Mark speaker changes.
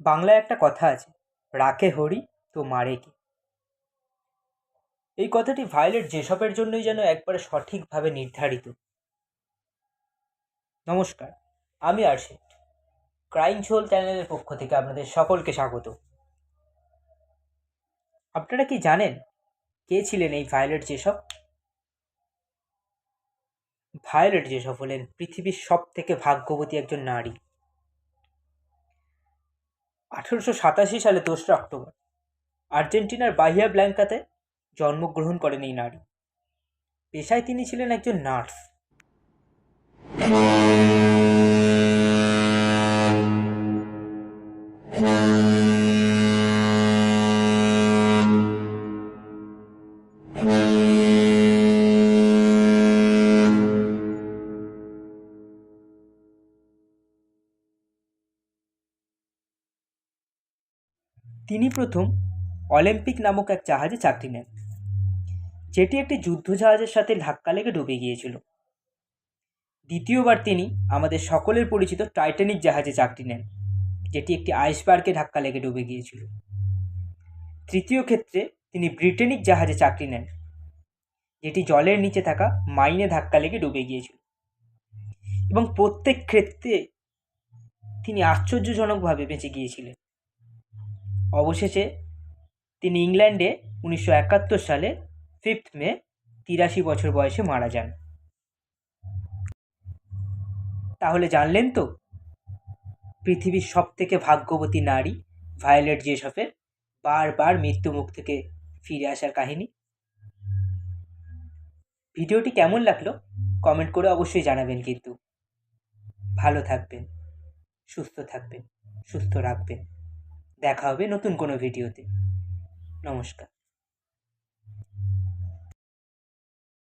Speaker 1: বাংলায় একটা কথা আছে, রাখে হরি তো মারে কে? এই কথাটি ভায়োলেট যেসবের জন্যই যেন একবারে সঠিকভাবে নির্ধারিত। নমস্কার, আমি আরশিদ। ক্রাইম ঝোল চ্যানেলের পক্ষ থেকে আপনাদের সকলকে স্বাগত। আপনারা কি জানেন কে ছিলেন এই ভায়োলেট যেসব? ভায়োলেট যেসব হলেন পৃথিবীর সব থেকে ভাগ্যবতী একজন নারী। আঠেরোশো সাতাশি সালে দোসরা অক্টোবর। আর্জেন্টিনার বাহিয়া ব্ল্যাঙ্কাতে জন্মগ্রহণ করেন এই নারী। পেশায় তিনি ছিলেন একজন নার্স। তিনি প্রথম অলিম্পিক নামক এক জাহাজে চাকরি নেন, যেটি একটি যুদ্ধ জাহাজের সাথে ধাক্কা লেগে ডুবে গিয়েছিল। দ্বিতীয়বার তিনি আমাদের সকলের পরিচিত টাইটানিক জাহাজে চাকরি নেন, যেটি একটি আইসবার্গে ধাক্কা লেগে ডুবে গিয়েছিল। তৃতীয় ক্ষেত্রে তিনি ব্রিটেনিক জাহাজে চাকরি নেন, যেটি জলের নিচে থাকা মাইনে ধাক্কা লেগে ডুবে গিয়েছিল। এবং প্রত্যেক ক্ষেত্রে তিনি আশ্চর্যজনকভাবে বেঁচে গিয়েছিলেন। অবশেষে তিনি ইংল্যান্ডে উনিশশো একাত্তর সালে ফিফথ মে তিরাশি বছর বয়সে মারা যান। তাহলে জানলেন তো, পৃথিবীর সব থেকে ভাগ্যবতী নারী ভায়োলেট জেসফের বারবার মৃত্যুমুখ থেকে ফিরে আসার কাহিনী। ভিডিওটি কেমন লাগল কমেন্ট করে অবশ্যই জানাবেন কিন্তু। ভালো থাকবেন, সুস্থ থাকবেন, সুস্থ রাখবেন। দেখা হবে নতুন কোনো ভিডিওতে। নমস্কার।